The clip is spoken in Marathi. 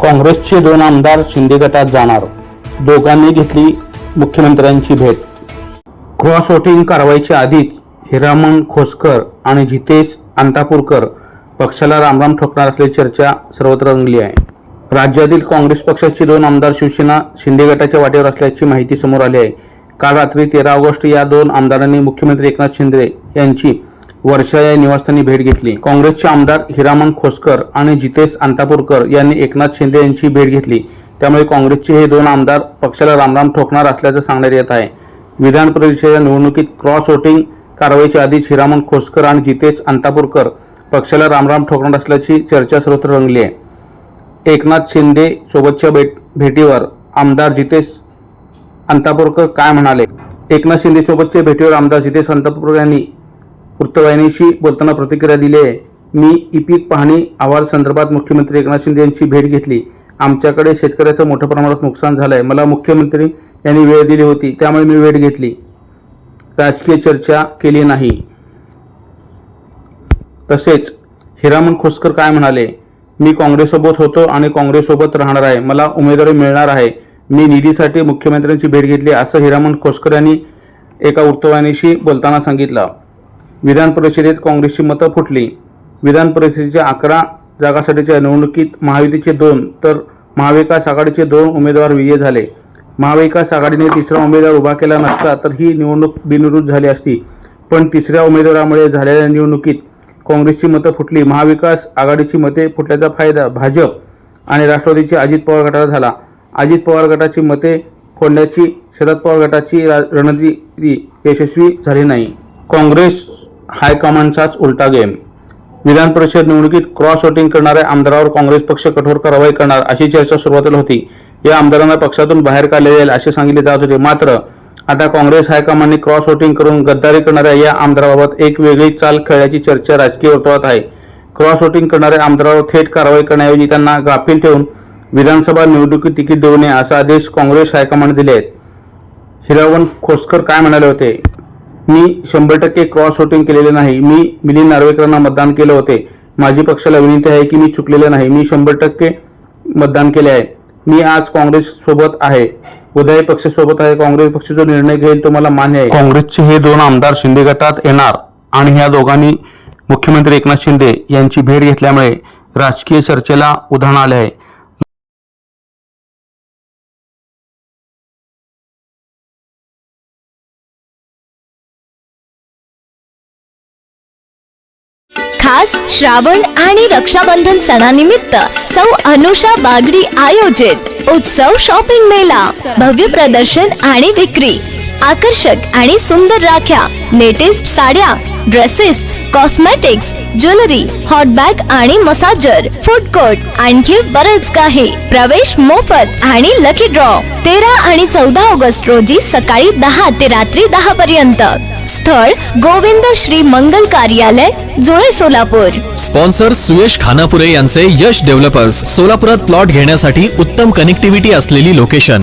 काँग्रेसचे दोन आमदार शिंदे गटात जाणार. दोघांनी घेतली मुख्यमंत्र्यांची भेट. क्रॉस वोटिंग कारवाईच्या आधीच हिरामण खोसकर आणि जितेश अंतापूरकर पक्षाला रामराम ठोकणार असल्याची चर्चा सर्वत्र रंगली आहे. राज्यातील काँग्रेस पक्षाचे दोन आमदार शिवसेना शिंदे गटाच्या वाटेवर असल्याची माहिती समोर आली आहे. काल रात्री तेरा ऑगस्ट या दोन आमदारांनी मुख्यमंत्री एकनाथ शिंदे यांची वर्षा या निवासस्थानी भेट घेतली. काँग्रेसचे आमदार हिरामन खोसकर आणि जितेश अंतापूरकर यांनी एकनाथ शिंदे यांची भेट घेतली. त्यामुळे काँग्रेसचे हे दोन आमदार पक्षाला रामराम ठोकणार असल्याचं सांगण्यात येत आहे. विधान परिषदेच्या निवडणुकीत क्रॉस वोटिंग कारवाईच्या आधीच हिरामन खोसकर आणि जितेश अंतापूरकर पक्षाला रामराम ठोकणार असल्याची चर्चा सर्वत्र रंगली आहे. एकनाथ शिंदे सोबतच्या भेट भेटीवर आमदार जितेश अंतापूरकर काय म्हणाले? एकनाथ शिंदे सोबतच्या भेटीवर आमदार जितेश अंतापूरकर यांनी वृत्तवाहिनीशी बोलताना प्रतिक्रिया दिली आहे. मी इपीक पाहणी अहवाल संदर्भात मुख्यमंत्री एकनाथ शिंदे यांची भेट घेतली. आमच्याकडे शेतकऱ्याचं मोठ्या प्रमाणात नुकसान झालं आहे मला मुख्यमंत्री यांनी वेळ दिली होती त्यामुळे मी भेट घेतली. राजकीय चर्चा केली नाही. तसेच हिरामन खोसकर काय म्हणाले? मी काँग्रेससोबत होतो आणि काँग्रेससोबत राहणार आहे. मला उमेदवारी मिळणार आहे. मी निधीसाठी मुख्यमंत्र्यांची भेट घेतली असं हिरामन खोसकर यांनी एका वृत्तवाहिनीशी बोलताना सांगितलं. विधान परिषदेत काँग्रेसची मतं फुटली. विधान परिषदेच्या अकरा जागासाठीच्या निवडणुकीत महायुतीचे दोन तर महाविकास आघाडीचे दोन उमेदवार विजयी झाले. महाविकास आघाडीने तिसरा उमेदवार उभा केला नसता तर ही निवडणूक बिनविरोध झाली असती. पण तिसऱ्या उमेदवारामुळे झालेल्या निवडणुकीत काँग्रेसची मतं फुटली. महाविकास आघाडीची मते फुटल्याचा फायदा भाजप आणि राष्ट्रवादीचे अजित पवार गटाला झाला. अजित पवार गटाची मते फोडण्याची शरद पवार गटाची रा- रणनीती यशस्वी झाली नाही. काँग्रेस हायकमांडचाच उलटा गेम. विधान परिषद निवडणुकीत क्रॉस वोटिंग करणाऱ्या आमदारावर काँग्रेस पक्ष कठोर कारवाई करणार अशी चर्चा सुरुवातीला होती. या आमदारांना पक्षातून बाहेर काढले जाईल असे सांगितले जात होते. मात्र आता काँग्रेस हायकमांडने क्रॉस वोटिंग करून गद्दारी करणाऱ्या या आमदाराबाबत एक वेगळी चाल खेळल्याची चर्चा राजकीय वर्तुळात आहे. क्रॉस वोटिंग करणाऱ्या आमदारावर थेट कारवाई करण्याऐवजी त्यांना गाफील ठेवून विधानसभा निवडणुकीत तिकीट देऊ नये असा आदेश काँग्रेस हायकमांड दिले आहेत हिरावण खोसकर काय म्हणाले होते? मी शंभर टक्के क्रॉस वोटिंग केलेले नाही. मी मिलिंद नार्वेकरांना मतदान केले होते. माझी पक्षाला विनंती आहे की मी चुकलेले नाही. मी शंभर टक्के मतदान केले आहे. मी आज काँग्रेस सोबत आहे. उदय पक्षासोबत आहे. काँग्रेस पक्ष जो निर्णय घेईल तो मला मान्य आहे. काँग्रेसचे हे दोन आमदार शिंदे गटात येणार आणि ह्या दोघांनी मुख्यमंत्री एकनाथ शिंदे यांची भेट घेतल्यामुळे राजकीय चर्चेला उधाण आले आहे. खास श्रावण आणि रक्षाबंधन सणानिमित्त सौ अनुषा बागडी आयोजित उत्सव शॉपिंग मेला. भव्य प्रदर्शन आणि विक्री. आकर्षक आणि सुंदर राख्या लेटेस्ट साड्या dresses cosmetics jewellery hot bag आणि मसाजर फूड कोर्ट आणखी बरंच काही. प्रवेश मोफत आणि लकी ड्रॉ तेरा आणि चौदा ऑगस्ट रोजी सकाळी दहा ते रात्री दहा पर्यंत. स्थळ गोविंद श्री मंगल कार्यालय जुळे सोलापूर. स्पॉन्सर सुयश खानापुरे यांचे यश डेव्हलपर्स. सोलापुरात प्लॉट घेण्यासाठी उत्तम कनेक्टिव्हिटी असलेली लोकेशन